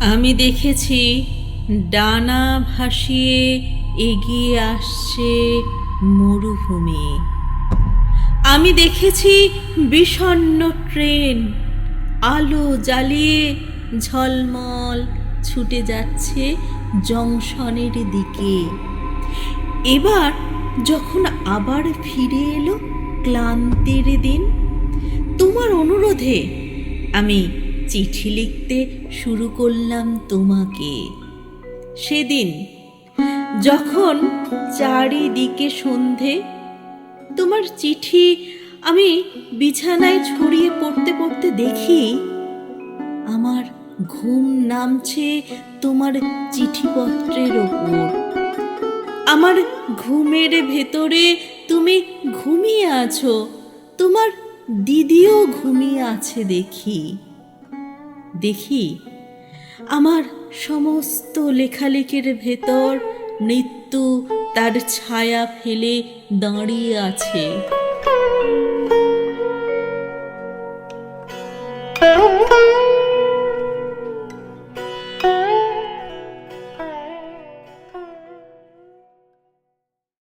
আমি দেখেছি ডানা ভাসিয়ে এগিয়ে আসছে মরুভূমি। আমি দেখেছি বিষণ্ণ ট্রেন আলো জ্বালিয়ে ঝলমল ছুটে যাচ্ছে জংশনের দিকে। এবার যখন আবার ফিরে এলো ক্লান্তির দিন, তোমার অনুরোধে আমি চিঠি লিখতে শুরু করলাম তোমাকে। সেদিন যখন চারিদিকে সন্ধে, তোমার চিঠি আমি বিছানায় ছড়িয়ে পড়তে পড়তে দেখি, আমার ঘুম নামছে তোমার চিঠিপত্রের ওপর। আমার ঘুমের ভেতরে তুমি ঘুমিয়ে আছো, তোমার দিদিও ঘুমিয়ে আছে দেখি। দেখি আমার সমস্ত লেখালেখির ভেতর মৃত্যু তার ছায়া ফেলে দাঁড়িয়ে আছে।